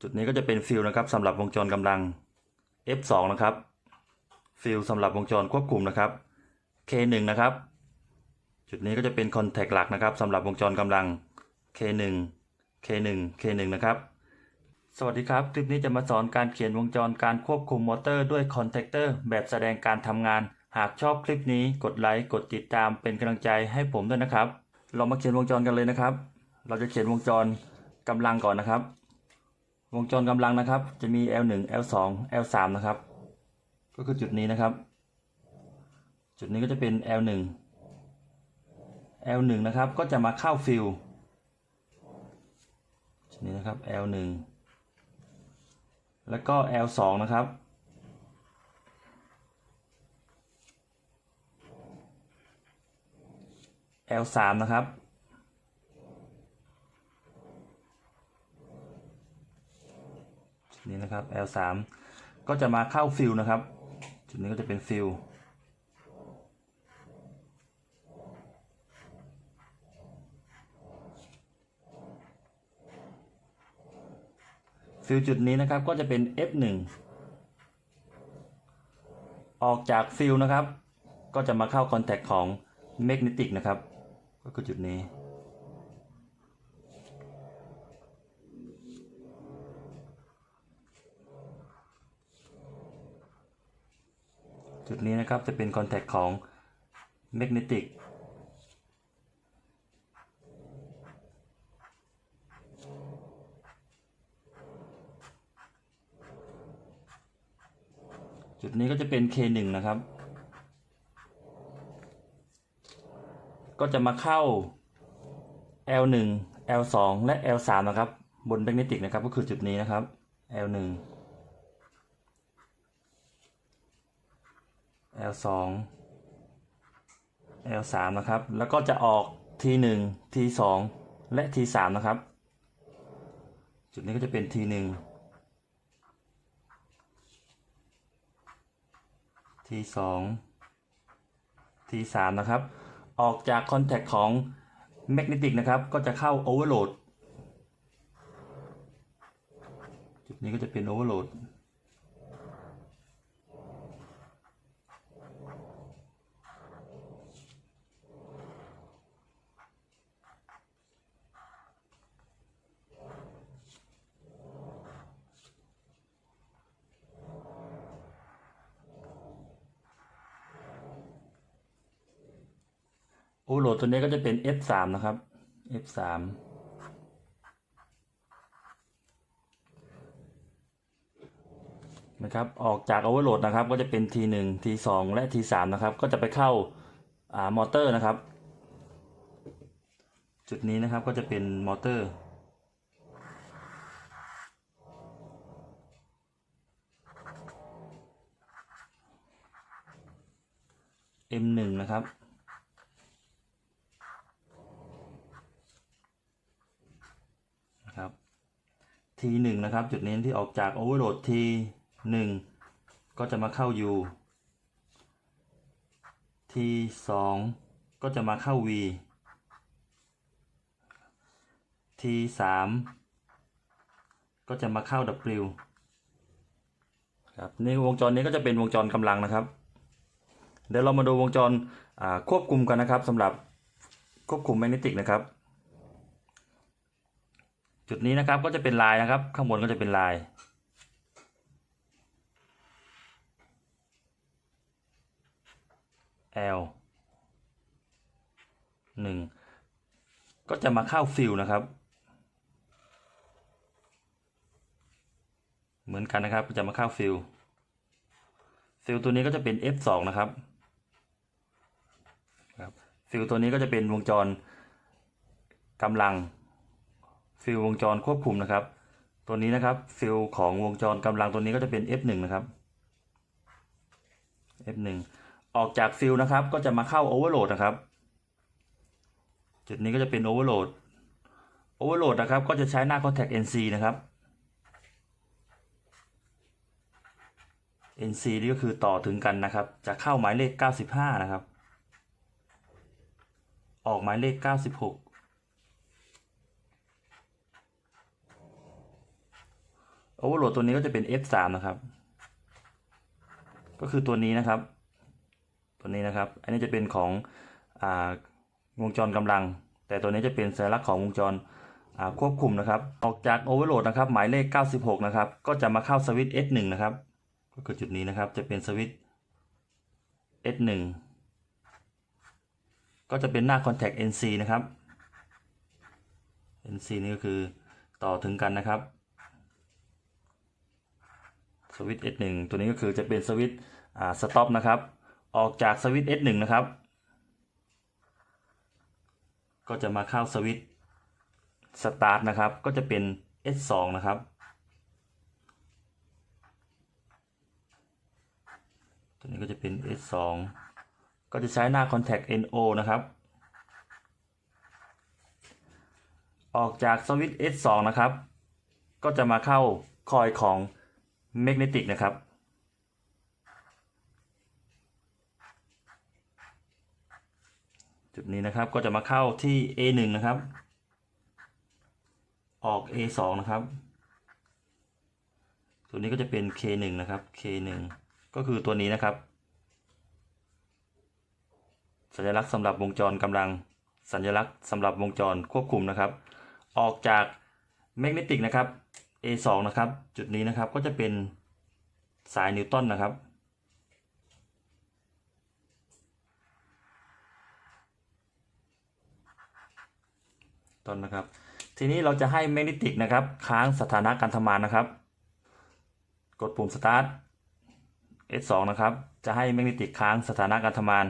จุดนี้ก็จะเป็นฟิลนะครับสำหรับวงจรกำลัง F2 นะครับ ฟิลสำหรับวงจรควบคุมนะครับ K1 นะครับ จุดนี้ก็จะเป็นคอนแทคหลักนะครับสำหรับวงจรกำลัง K1 K1 K1 นะครับ สวัสดีครับ คลิปนี้จะมาสอนการเขียนวงจรการควบคุมมอเตอร์ด้วยคอนแทคเตอร์แบบแสดงการทำงาน หากชอบคลิปนี้กดไลค์กดติดตามเป็นกำลังใจให้ผมด้วยนะครับ เรามาเขียนวงจรกันเลยนะครับ เราจะเขียนวงจรกำลังก่อนนะครับ วงจรกำลังนะครับ จะมี L1 L2 L3 นะครับ ก็คือจุดนี้นะครับ จุดนี้ก็จะเป็น L1 L1 นะครับก็จะมาเข้าฟิลจุดนี้นะครับ L1 แล้วก็ L2 นะครับ L3 นะครับ จุด นะครับ L3 ก็จะมาเข้าฟิลนะครับ จุดนี้ก็จะเป็นฟิลฟิลจุดนี้นะครับก็จะเป็น F1 ออกจากฟิลนะครับ ก็จะมาเข้าคอนแทคของแมกเนติกนะครับ ก็คือจุดนี้ จุดนี้นะครับจะเป็นคอนแทคของแมกเนติกจุดนี้ก็จะเป็น K1 นะครับ ก็จะมาเข้า L1 L2 และ L3 นะครับ บนแมกเนติกนะครับ ก็คือจุดนี้นะครับ L1 L2 L3 นะครับ แล้วก็จะออก T1 T2 และ T3 นะครับ จุดนี้ก็จะเป็น T1 T2 T3 นะครับ ออกจากคอนแทคของแมกเนติกนะครับ ก็จะเข้าโอเวอร์โหลด จุดนี้ก็จะเป็นโอเวอร์โหลด โอเวอร์โหลดตัวนี้ก็จะเป็น F3 นะครับ F3 นะครับออกจากโอเวอร์โหลดนะครับ ก็จะเป็น T1 T2 และ T3 นะครับ ก็จะไปเข้าอ่ามอเตอร์นะครับ จุดนี้นะครับก็จะเป็นมอเตอร์ M1 นะครับ T1 นะครับ จุดนี้ที่ออกจาก Overload T1 ก็จะมาเข้า U T2 ก็จะมาเข้า V T3 ก็จะมาเข้า W ครับในวงจรนี้ก็จะเป็นวงจรกำลังนะครับ เดี๋ยวเรามาดูวงจรควบคุมกันนะครับสำหรับควบคุมแมกเนติกนะครับ จุดนี้นะครับก็จะเป็นลายนะครับ ข้างบนก็จะเป็นลาย L หนึ่งก็จะมาเข้าฟิลนะครับ เหมือนกันนะครับ ก็จะมาเข้าฟิลฟิลตัวนี้ก็จะเป็น F2 นะครับครับฟิลตัวนี้ก็จะเป็นวงจรกำลัง ฟิลวงจรควบคุมนะครับ ตัวนี้นะครับฟิลของวงจรกำลังตัวนี้ก็จะเป็น F1 นะครับ F1 ออกจากฟิลนะครับ ก็จะมาเข้าโอเวอร์โหลดนะครับ จุดนี้ก็จะเป็นโอเวอร์โหลดโอเวอร์โหลดนะครับ ก็จะใช้หน้า contact NC นะครับ NC นี่ก็คือต่อถึงกันนะครับ จะเข้าหมายเลข 95 นะครับ ออกหมายเลข 96 overload ตัวนี้ก็จะเป็น F3 นะครับ ก็คือตัวนี้นะครับ ตัวนี้นะครับ อันนี้จะเป็นของอวงจรกำลัง แต่ตัวนี้จะเป็นสัญลักษณ์ของวงจรควบคุมนะครับ ออกจาก overload นะครับ หมายเลข 96 นะครับ ก็จะมาเข้าสวิตช์ S1 นะครับ ก็คือจุดนี้นะครับ จะเป็นสวิตช์ S1 ก็จะเป็นหน้า contact NC นะครับ NC นี่ก็คือต่อถึงกันนะครับ สวิตช์ S1 ตัวนี้ก็คือจะเป็นสวิตช์อ่า stop นะครับ ออกจากสวิตช์ S1 นะครับ ก็จะมาเข้าสวิตช์ start นะครับ ก็จะเป็น S2 นะครับ ตัวนี้ก็จะเป็น S2 ก็จะใช้หน้า contact NO นะครับ ออกจากสวิตช์ S2 นะครับ ก็จะมาเข้าคอยของ magnetic นะครับ จุดนี้นะครับก็จะมาเข้าที่ A1 นะครับ ออก A2 นะครับตัวนี้ก็จะเป็น K1 นะครับ K1 ก็คือตัวนี้นะครับ สัญลักษณ์สำหรับวงจรกำลังสัญลักษณ์สำหรับวงจรควบคุมนะครับ ออกจากแมกเนติกนะครับ A2 นะครับ จุดนี้นะครับก็จะเป็นสายนิวตันนะครับ ต้นนะครับ ทีนี้เราจะให้แมกเนติกนะครับ ค้างสถานะการทำงานนะครับ กดปุ่ม start S2 นะครับ จะให้แมกเนติกค้างสถานะการทำงาน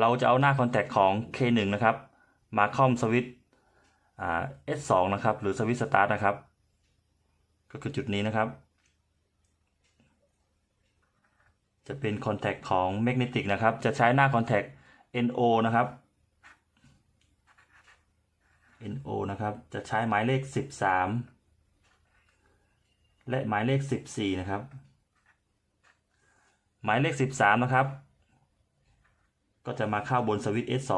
เราจะเอาหน้าคอนแทคของ K1 นะครับ มาคอมสวิตช์ S2 นะครับ หรือสวิตช์สตาร์ทนะครับ ก็คือจุดนี้นะครับ จะเป็นคอนแทคของแมกเนติกนะครับ จะใช้หน้าคอนแทค NO นะครับ NO นะครับ จะใช้หมายเลข 13 และหมายเลข 14 นะครับ หมายเลข 13 นะครับ ก็จะมาเข้าบนสวิตช์ S2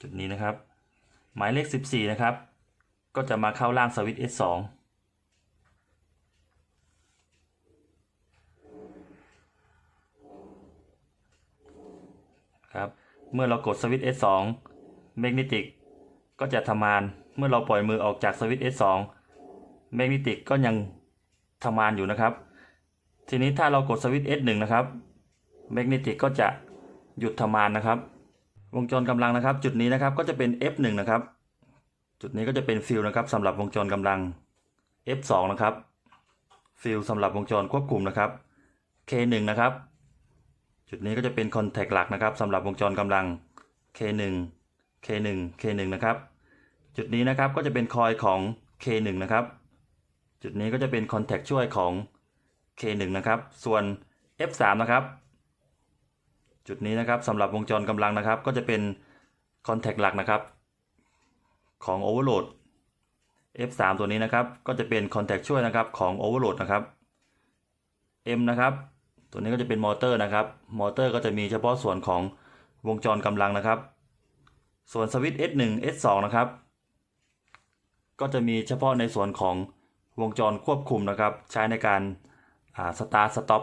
จุดนี้นะครับ หมายเลข 14 นะครับ ก็จะมาเข้าล่างสวิตช์ S2 ครับเมื่อเรากดสวิตช์ S2 แมกเนติกก็จะทำงานเมื่อเราปล่อยมือออกจากสวิตช์ S2 แมกเนติกก็ยังทำงานอยู่นะครับ ทีนี้ถ้าเรากดสวิตช์ S1 นะครับแมกเนติกก็จะหยุดทำงานนะครับ วงจรกำลังนะครับ จุดนี้นะครับก็จะเป็น F1 นะครับ จุดนี้ก็จะเป็นฟิลนะครับสำหรับวงจรกำลัง F2 นะครับ ฟิลสำหรับวงจรควบคุมนะครับ K1 นะครับ จุดนี้ก็จะเป็นคอนแทคหลักนะครับสำหรับวงจรกำลัง K1 K1 K1 นะครับ จุดนี้นะครับก็จะเป็นคอยของ K1 นะครับ จุดนี้ก็จะเป็นคอนแทคช่วยของ K1 นะครับ ส่วน F3 นะครับ จุดนี้นะครับสำหรับวงจรกำลังนะครับ ก็จะเป็นคอนแทคหลักนะครับ ของ Overload F3 ตัวนี้นะครับ ก็จะเป็นคอนแทคช่วยนะครับของ Overload นะครับ M นะครับ ตัวนี้ก็จะเป็นมอเตอร์นะครับ มอเตอร์ก็จะมีเฉพาะส่วนของวงจรกำลังนะครับ ส่วนสวิตช์ S1 S2 นะครับ ก็จะมีเฉพาะในส่วนของวงจรควบคุมนะครับ ใช้ในการสตาร์ทสต็อป